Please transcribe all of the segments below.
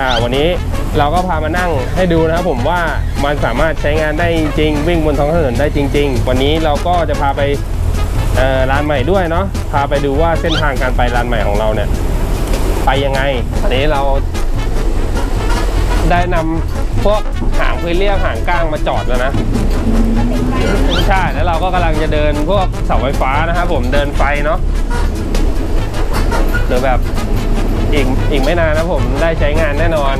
อ่าวันนี้เราก็พามานั่งให้ดูนะครับผมว่ามันสามารถใช้งานได้จริงวิ่งบนท้องถนนได้จริง ๆ วันนี้เราก็จะพาไปร้านใหม่ด้วยเนาะพาไปดูว่าเส้นทางการไปร้านใหม่ของเราเนี่ย ไปยังไงอันนี้เรา ได้นำพวกหางพื้นเรียบหางก้างมาจอดแล้วนะใช่แล้วเราก็กำลังจะเดินพวกเสาไฟฟ้านะครับผมเดินไฟเนาะหรือแบบ อีกอีกไม่นานนะผมได้ใช้งานแน่นอน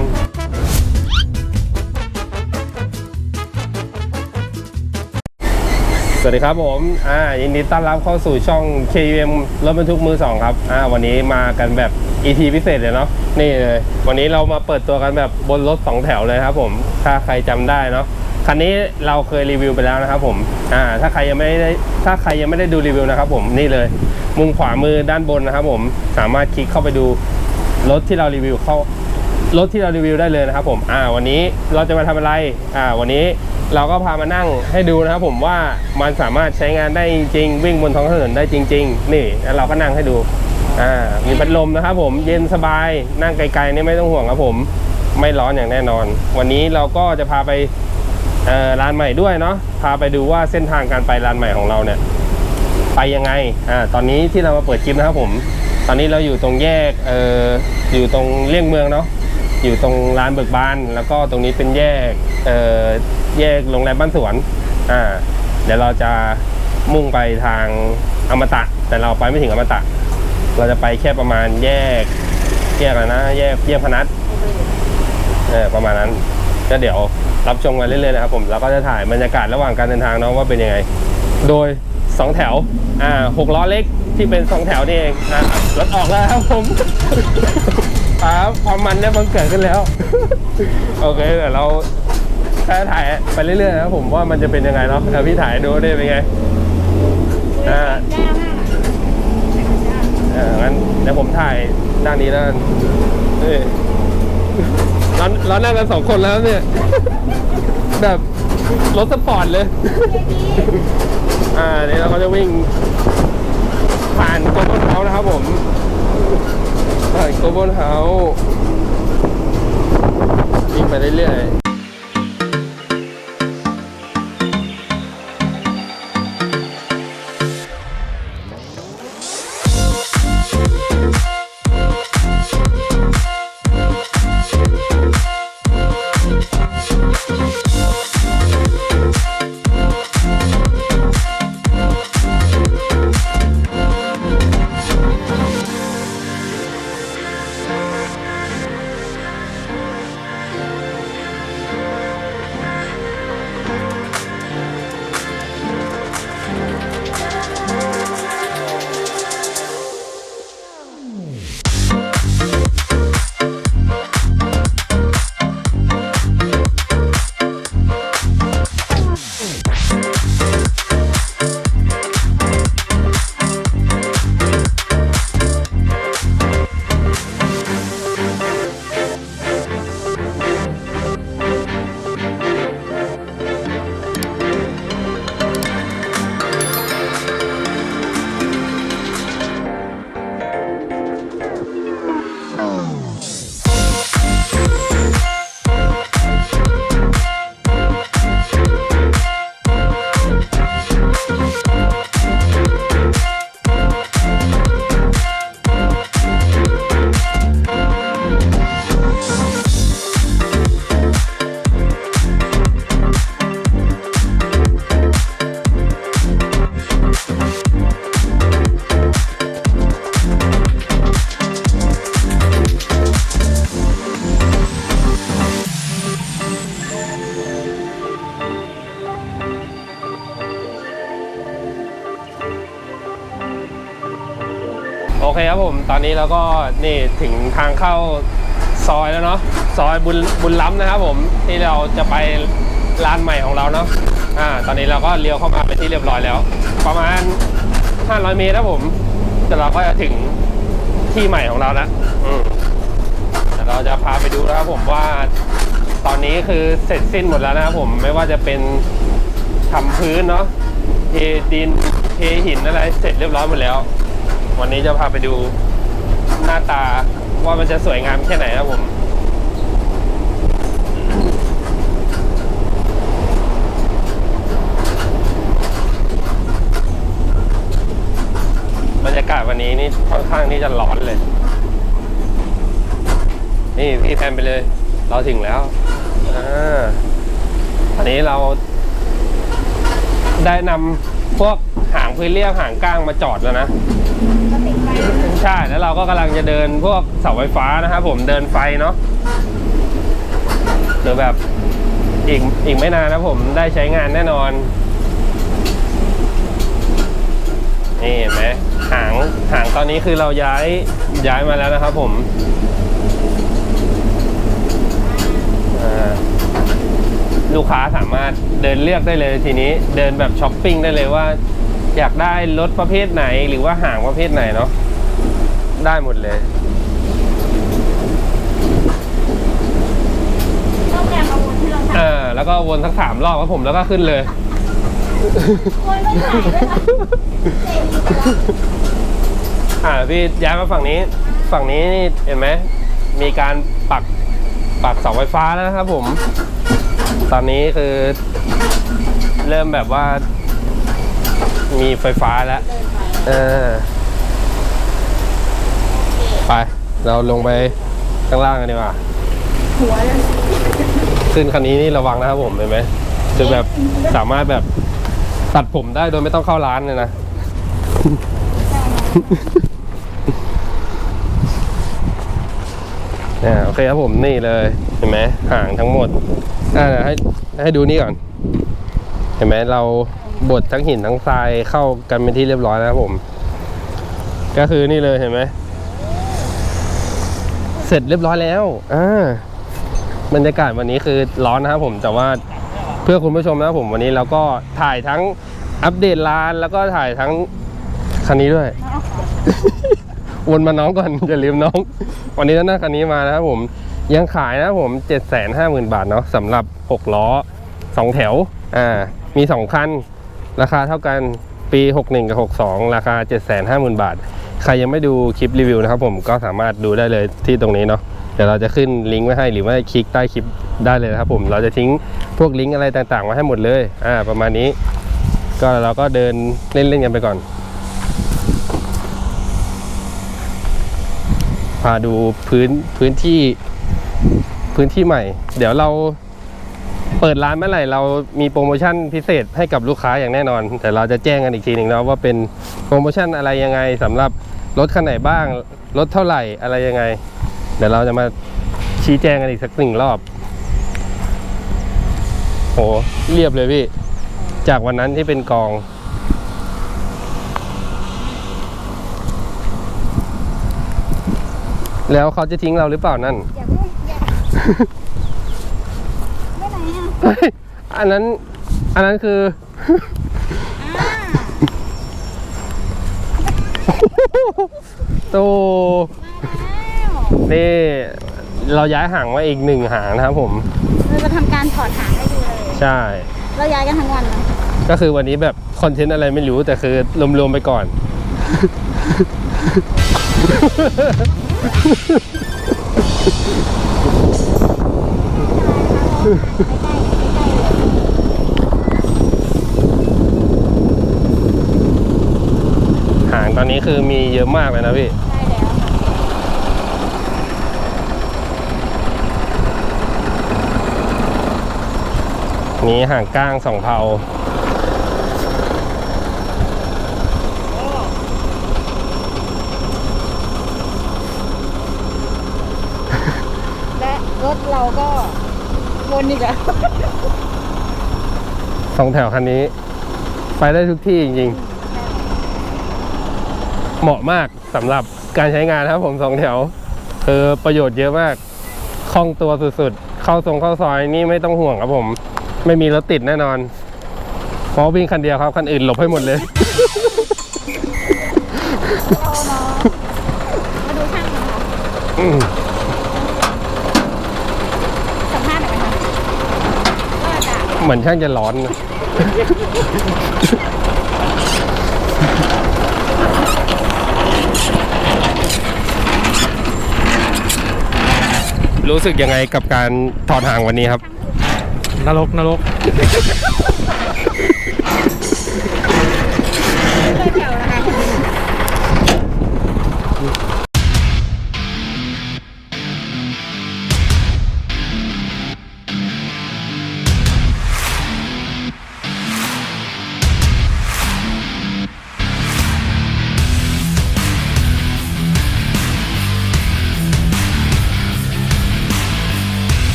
สวัสดีครับผมอ่ายินดีต้อนรับเข้าสู่ช่อง KM รถบรรทุกมือสองครับอ่าวันนี้มากันแบบ ET พิเศษเลยเนาะนี่เลยวันนี้เรามาเปิดตัวกันแบบบนรถสองแถวเลยครับผมถ้าใครจำได้เนาะคันนี้เราเคยรีวิวไปแล้วนะครับผมอ่าถ้าใครยังไม่ได้ถ้าใครยังไม่ได้ดูรีวิวนะครับผมนี่เลย มุมขวามือด้านบนนะครับผมสามารถคลิกเข้าไปดู รถที่เรารีวิวเข้ารถที่เรารีวิวได้เลยนะครับผม อ่า วันนี้เราจะมาทำอะไร อ่า วันนี้เราก็พามานั่งให้ดูนะครับผมว่ามันสามารถใช้งานได้จริงๆ วิ่งบนท้องถนนได้จริง ๆ นี่แล้วเราก็นั่งให้ดู อ่า มีพัดลมนะครับผม เย็นสบาย นั่งไกลๆนี่ไม่ต้องห่วงครับผม ไม่ร้อนอย่างแน่นอน วันนี้เราก็จะพาไปร้านใหม่ด้วยเนาะ พาไปดูว่าเส้นทางการไปร้านใหม่ของเราเนี่ย ไปยังไง อ่า ตอนนี้ที่เรามาเปิดคลิปนะครับผม ตอนนี้เราอยู่ตรงแยกเอ่ออยู่ตรงเลี่ยงเมืองเนาะอยู่ตรงร้านเบิกบาน แล้วก็ตรงนี้เป็นแยกเอ่อแยกโรงแรมบ้านสวนอ่าเดี๋ยวเราจะมุ่งไปทางอมตะ แต่เราไปไม่ถึงอมตะ เราจะไปแค่ประมาณแยกแยกอะไรนะ แยกแยกพนัสเออประมาณนั้นก็เดี๋ยวรับชมกันเรื่อยๆนะครับผมแล้วก็จะถ่ายบรรยากาศระหว่างการเดินทางเนาะว่าเป็นยังไง โดย 2แถว อ่าหกล้อเล็กที่เป็น2แถวนี่เองอะรถออกแล้วครับผมครับความมันได้บังเกิดขึ้นแล้ว โอเคเดี๋ยวเราถ้าถ่ายไปเรื่อยๆนะครับผมว่ามันจะเป็นยังไงเนาะเดี๋ยวพี่ถ่ายดูได้เป็นไง อ่าเอองั้นเดี๋ยวผมถ่ายด้านนี้แล้วกันนี่เราเรานั่งกันสองคนแล้วเนี่ย แบบ รถสปอร์ตเลย อ่าเดี๋ยวเราก็จะวิ่ง ผ่านโกลบอลเฮานะครับผมผ่านโกลบอลเฮาวิ่งไปเรื่อยๆ โอเคครับผมตอนนี้เราก็นี่ถึงทางเข้าซอยแล้วเนาะซอยบุญบุญล้ำนะครับผมที่เราจะไปร้านใหม่ของเราเนาะอ่าตอนนี้เราก็เลี้ยวเข้ามาเป็นที่เรียบร้อยแล้ว ประมาณ 500 เมตรครับผมแต่เราก็จะถึงที่ใหม่ของเราแล้วอืมเดี๋ยวเราจะพาไปดูนะครับผมว่าตอนนี้คือเสร็จสิ้นหมดแล้วนะครับผมไม่ว่าจะเป็นทำพื้นเนาะเทดินเทหินอะไรเสร็จเรียบร้อยหมดแล้ว วันนี้จะพาไปดูหน้าตาว่ามันจะสวยงามแค่ไหนครับผม บรรยากาศวันนี้นี่ค่อนข้างที่จะร้อนเลย นี่พี่แทนไปเลย เราถึงแล้วอันนี้เราได้นำพวกหางพื้นเรียบหางก้างมาจอดแล้วนะ ใช่แล้วเราก็กำลังจะเดินพวกเสาไฟฟ้านะครับผมเดินไฟเนาะหรือแบบอีกอีกไม่นานนะผมได้ใช้งานแน่นอน นี่เห็นไหมหางหางตอนนี้คือเราย้ายย้ายมาแล้วนะครับผมลูกค้าสามารถเดินเลือกได้เลยทีนี้เดินแบบช้อปปิ้งได้เลยว่า อยากได้รถประเภทไหนหรือว่าหางประเภทไหนเนาะ ได้หมดเลยต้องแกมเอาวนที่เราทอ่า แล้วก็วนสักสามรอบครับผมแล้วก็ขึ้นเลยำวนไม่ถ่ายด้วยนะเจ๋งดีไปแล้วอ่าพี่ย้ายมาฝั่งนี้ ฝั่งนี้นี่เห็นไหมมีการปักปักเสาไฟฟ้าแล้วนะครับผม ตอนนี้คือ เริ่มแบบว่า มีไฟฟ้าแล้วเดินไปเออ ไป เราลงไปข้างล่างกันดีกว่า หัวเลยขึ้นคันนี้นี่ระวังนะครับผมเห็นไหมจะแบบสามารถแบบตัดผมได้โดยไม่ต้องเข้าร้านเลยนะ อ่าโอเคครับผมนี่เลยเห็นไหมห่างทั้งหมดอ่าให้ให้ดูนี่ก่อน เห็นไหมเราบดทั้งหินทั้งทรายเข้ากันเป็นที่เรียบร้อยแล้วครับผม ก็คือนี่เลยเห็นไหม เสร็จเรียบร้อยแล้วอ่าบรรยากาศวันนี้คือร้อนนะครับผมแต่ว่าเพื่อคุณผู้ชมนะครับผมวันนี้เราก็ถ่ายทั้งอัปเดตร้านแล้วก็ถ่ายทั้งคันนี้ด้วย วนมาน้องก่อนอย่าลืมน้อง วันนี้นั่งคันนี้มานะครับผมยังขายนะครับผม 7 5 0 0 0 0 บาทเนาะสำหรับ 6 ล้อ 2 แถวอ่ามี 2 คัน ราคาเท่ากันปี 61 กับ 62 ราคา 750,000 บาท ใครยังไม่ดูคลิปรีวิวนะครับผมก็สามารถดูได้เลยที่ตรงนี้เนาะเดี๋ยวเราจะขึ้นลิงก์ไว้ให้หรือว่าคลิกใต้คลิปได้เลยนะครับผมเราจะทิ้งพวกลิงก์อะไรต่างๆไว้ให้หมดเลยอ่าประมาณนี้ ก็เราก็เดินเล่นๆกันไปก่อน พาดูพื้นพื้นที่พื้นที่ใหม่ เดี๋ยวเราเปิดร้านเมื่อไหร่เรามีโปรโมชั่นพิเศษให้กับลูกค้าอย่างแน่นอน แต่เราจะแจ้งกันอีกทีหนึ่งนะว่าเป็นโปรโมชั่นอะไรยังไงสำหรับ รถคันไหนบ้าง รถเท่าไหร่อะไรยังไง เดี๋ยวเราจะมาชี้แจงกันอีกสักหนึ่งรอบโหเรียบเลยพี่ จากวันนั้นที่เป็นกอง แล้วเขาจะทิ้งเราหรือเปล่านั่น อย่าเพิ่งอย่าไปไหนอะเฮ้ยอันนั้น อันนั้นคือ อ่า โตมาแล้วนี่เราย้ายหางมาอีกหนึ่งหางนะครับผม เราจะทำการถอดหางให้ดูเลย ใช่ เราย้ายกันทั้งวันนะก็คือวันนี้แบบคอนเทนต์อะไรไม่รู้แต่คือรวมๆไปก่อนหางต อนนี้คือมีเยอะมากเลยนะพี่ได้แล้วค่ะนี้ห่างก้างสองเผาและรถเราก็วนอีกแล้วสองแถวคันนี้ ไปได้ทุกที่จริงๆ เหมาะมากสำหรับการใช้งานครับผมสองแถวคือประโยชน์เยอะมากคล่องตัวสุดๆ เข้าทรงเข้าซอยนี่ไม่ต้องห่วงครับผม ไม่มีรถติดแน่นอนเพราะวิ่งคันเดียวครับ คันอื่นหลบให้หมดเลยเอาเนาะมาดูช่างกันค่ะอืมสัมภาษณ์หน่อยไหมคะว่าจะเหมือนช่างจะร้อนนะ รู้สึกยังไงกับการถอดห่างวันนี้ครับ นรกนรก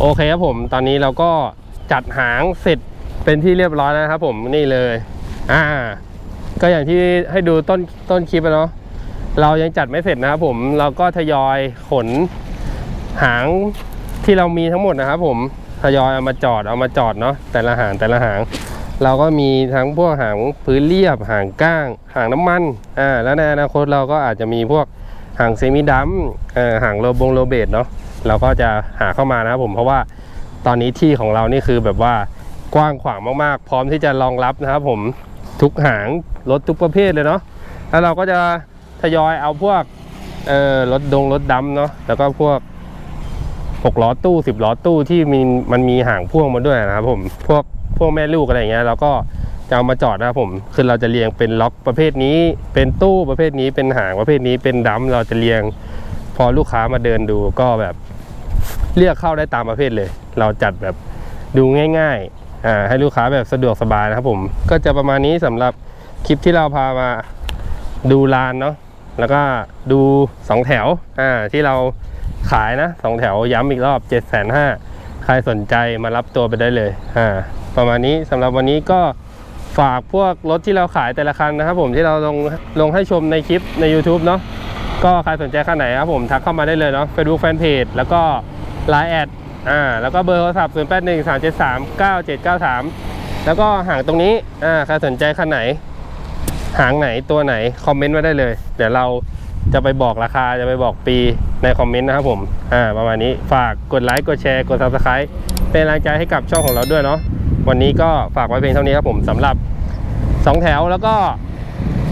โอเคครับผมตอนนี้เราก็จัดหางเสร็จเป็นที่เรียบร้อยแล้วนะครับผมนี่เลยอ่าก็อย่างที่ให้ดูต้นต้นคลิปอะเนาะเรายังจัดไม่เสร็จนะครับผมเราก็ทยอยขนหางที่เรามีทั้งหมดนะครับผมทยอยเอามาจอดเอามาจอดเนาะแต่ละหางแต่ละหาง เราก็มีทั้งพวกหางพื้นเรียบหางก้างหางน้ำมันอ่าแล้วในอนาคตเราก็อาจจะมีพวกหางเซมิดัมเอ่อหางโลบงโลเบตเนาะ เราก็จะหาเข้ามานะครับผมเพราะว่าตอนนี้ที่ของเรานี่คือแบบว่ากว้างขวางมากๆ พร้อมที่จะรองรับนะครับผมทุกหางรถทุกประเภทเลยเนาะแล้วเราก็จะทยอยเอาพวกเอ่อรถดงรถดำเนาะแล้วก็พวกหกล้อตู้สิบล้อตู้ที่มีมันมีหางพ่วงมาด้วยนะครับผมพวกพวกแม่ลูกอะไรเงี้ยเราก็จะเอามาจอดนะครับผมคือเราจะเรียงเป็นล็อกประเภทนี้ เป็นตู้ประเภทนี้เป็นหางประเภทนี้เป็นดัมเราจะเรียง พอลูกค้ามาเดินดูก็แบบ เลือกเข้าได้ตามประเภทเลย เราจัดแบบดูง่ายๆอ่าให้ลูกค้าแบบสะดวกสบายนะครับผม ก็จะประมาณนี้สำหรับคลิปที่เราพามาดูลานเนาะแล้วก็ดูสองแถวอ่าที่เราขายนะสองแถวย้ำอีกรอบ7จ็ดแสนห้าใครสนใจมารับตัวไปได้เลยอ่าประมาณนี้สำหรับวันนี้ก็ฝากพวกรถที่เราขายแต่ละคันนะครับผมที่เราลงลงให้ชมในคลิปใน YouTube เนาะ ก็ใครสนใจคันไหนครับผมทักเข้ามาได้เลยเนาะ Facebook Fanpage แล้วก็ Line แอดอ่าแล้วก็เบอร์โทรศัพท์ 0 8 1 3 7 3 9 7 9 3 แล้วก็หางตรงนี้อ่าใครสนใจคันไหน หางไหนตัวไหน คอมเมนต์มาได้เลย เดี๋ยวเราจะไปบอกราคาจะไปบอกปีในคอมเมนต์นะครับผมอ่าประมาณนี้ฝากกดไลค์กดแชร์กด subscribe เป็นกำลังใจให้กับช่องของเราด้วยเนาะวันนี้ก็ฝากไว้เพียงเท่านี้ครับผมสำหรับ 2 แถวแล้วก็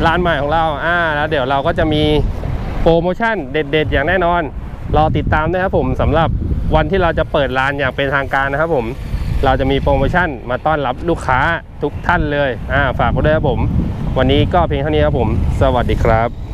ร้านใหม่ของเราอ่าแล้วเดี๋ยวเราก็จะมี โปรโมชั่นเด็ด ๆ อย่างแน่นอน รอติดตามด้วยครับผมสำหรับวันที่เราจะเปิดร้านอย่างเป็นทางการนะครับผมเราจะมีโปรโมชั่นมาต้อนรับลูกค้าทุกท่านเลยอ่าฝากไว้ด้วยครับผม วันนี้ก็เพียงเท่านี้ครับผม สวัสดีครับ